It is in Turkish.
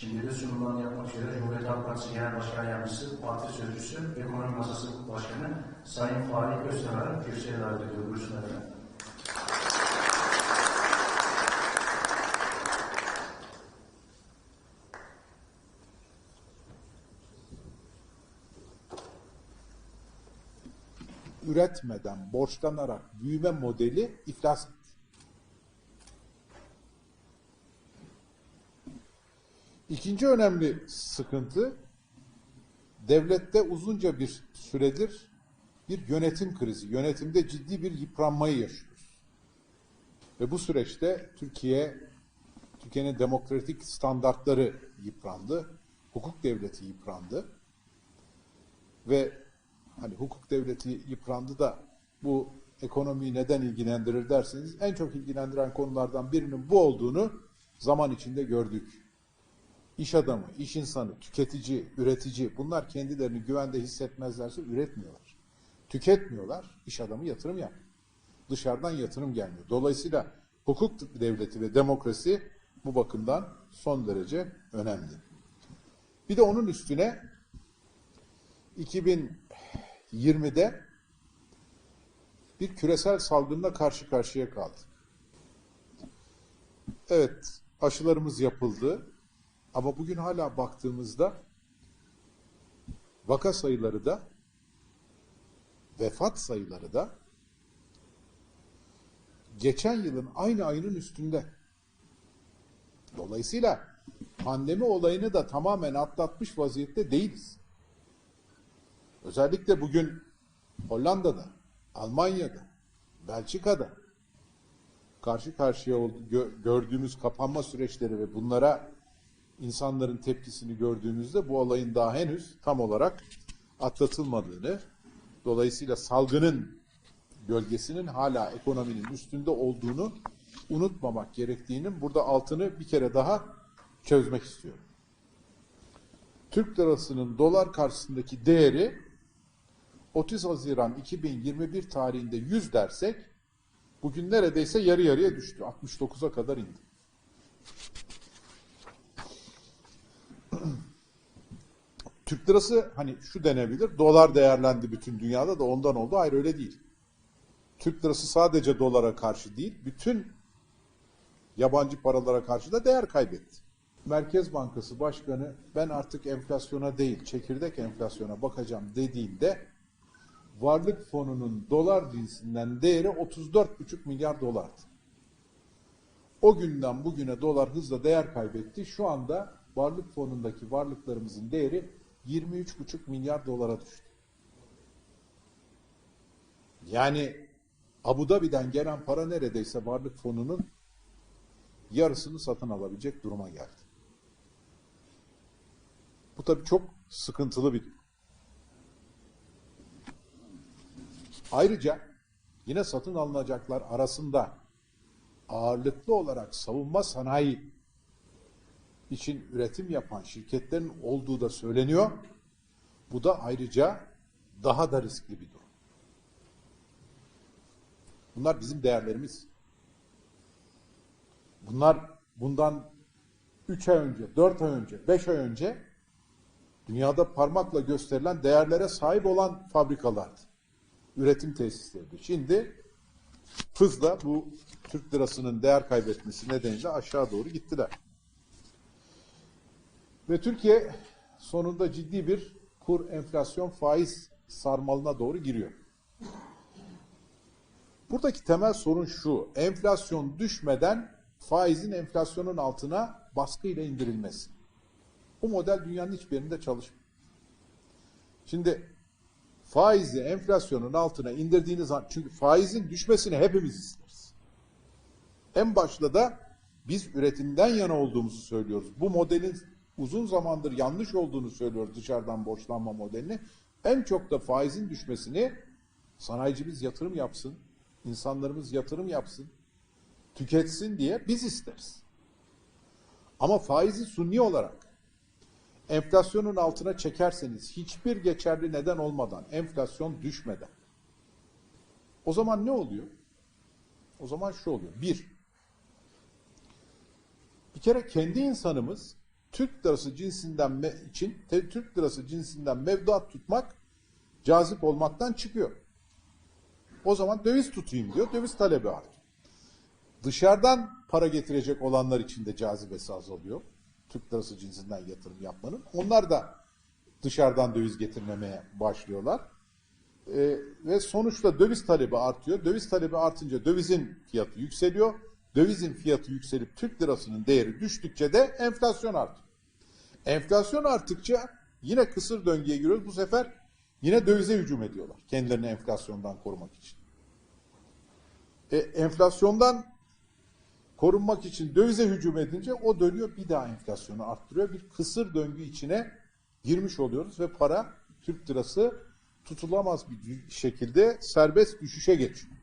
Şimdi de sunumlarını yapmak üzere Cumhuriyet Halk Partisi Genel Başkan Yardımcısı, Parti Sözcüsü ve Ekonomi Masası Başkanı Sayın Fahri Öztemir'e kürsüye davet ediyor. Buyursunlar efendim. üretmeden borçlanarak büyüme modeli iflas İkinci önemli sıkıntı devlette uzunca bir süredir bir yönetim krizi, yönetimde ciddi bir yıpranmayı yaşıyoruz. Ve bu süreçte Türkiye, Türkiye'nin demokratik standartları yıprandı, hukuk devleti yıprandı ve hani hukuk devleti yıprandı da bu ekonomiyi neden ilgilendirir derseniz en çok ilgilendiren konulardan birinin bu olduğunu zaman içinde gördük. İş adamı, iş insanı, tüketici, üretici bunlar kendilerini güvende hissetmezlerse üretmiyorlar. Tüketmiyorlar, iş adamı yatırım yapıyor. Dışarıdan yatırım gelmiyor. Dolayısıyla hukuk devleti ve demokrasi bu bakımdan son derece önemli. Bir de onun üstüne 2020'de bir küresel salgınla karşı karşıya kaldık. Evet, aşılarımız yapıldı ama bugün hala baktığımızda vaka sayıları da vefat sayıları da geçen yılın aynı ayının üstünde. Dolayısıyla pandemi olayını da tamamen atlatmış vaziyette değiliz. Özellikle bugün Hollanda'da, Almanya'da, Belçika'da karşı karşıya gördüğümüz kapanma süreçleri ve bunlara insanların tepkisini gördüğümüzde bu olayın daha henüz tam olarak atlatılmadığını, dolayısıyla salgının gölgesinin hala ekonominin üstünde olduğunu unutmamak gerektiğinin burada altını bir kere daha çözmek istiyorum. Türk lirasının dolar karşısındaki değeri 30 Haziran 2021 tarihinde 100 dersek bugün neredeyse yarı yarıya düştü. 69'a kadar indi. Türk lirası hani şu denebilir. Dolar değerlendi bütün dünyada da ondan oldu. Hayır öyle değil. Türk lirası sadece dolara karşı değil, bütün yabancı paralara karşı da değer kaybetti. Merkez Bankası Başkanı ben artık enflasyona değil çekirdek enflasyona bakacağım dediğinde varlık fonunun dolar cinsinden değeri 34,5 milyar dolardı. O günden bugüne dolar hızla değer kaybetti. Şu anda varlık fonundaki varlıklarımızın değeri 23,5 milyar dolara düştü. Yani Abu Dhabi'den gelen para neredeyse varlık fonunun yarısını satın alabilecek duruma geldi. Bu tabii çok sıkıntılı bir durum. Ayrıca yine satın alınacaklar arasında ağırlıklı olarak savunma sanayi için üretim yapan şirketlerin olduğu da söyleniyor. Bu da ayrıca daha da riskli bir durum. Bunlar bizim değerlerimiz. Bunlar bundan 3 ay önce, 4 ay önce, 5 ay önce dünyada parmakla gösterilen değerlere sahip olan fabrikalardı. Üretim tesisleriydi. Şimdi hızla bu Türk lirasının değer kaybetmesi nedeniyle aşağı doğru gittiler. Ve Türkiye sonunda ciddi bir kur enflasyon faiz sarmalına doğru giriyor. Buradaki temel sorun şu. Enflasyon düşmeden faizin enflasyonun altına baskıyla indirilmesi. Bu model dünyanın hiçbir yerinde çalışmıyor. Şimdi faizi enflasyonun altına indirdiğiniz zaman çünkü faizin düşmesini hepimiz isteriz. En başta da biz üretimden yana olduğumuzu söylüyoruz. Bu modelin uzun zamandır yanlış olduğunu söylüyoruz dışarıdan borçlanma modelini. En çok da faizin düşmesini sanayicimiz yatırım yapsın, insanlarımız yatırım yapsın, tüketsin diye biz isteriz. Ama faizi sunni olarak enflasyonun altına çekerseniz hiçbir geçerli neden olmadan, enflasyon düşmeden o zaman ne oluyor? O zaman şu oluyor. Bir, bir kere kendi insanımız Türk lirası cinsinden için te- Türk lirası cinsinden mevduat tutmak cazip olmaktan çıkıyor. O zaman döviz tutayım diyor. Döviz talebi artıyor. Dışarıdan para getirecek olanlar için de cazibesi azalıyor. Türk lirası cinsinden yatırım yapmanın. Onlar da dışarıdan döviz getirmemeye başlıyorlar. Ee, ve sonuçta döviz talebi artıyor. Döviz talebi artınca dövizin fiyatı yükseliyor. Dövizin fiyatı yükselip Türk lirasının değeri düştükçe de enflasyon artıyor. Enflasyon arttıkça yine kısır döngüye giriyoruz. Bu sefer yine dövize hücum ediyorlar. Kendilerini enflasyondan korumak için. E, enflasyondan korunmak için dövize hücum edince o dönüyor bir daha enflasyonu arttırıyor. Bir kısır döngü içine girmiş oluyoruz ve para Türk lirası tutulamaz bir şekilde serbest düşüşe geçiyor.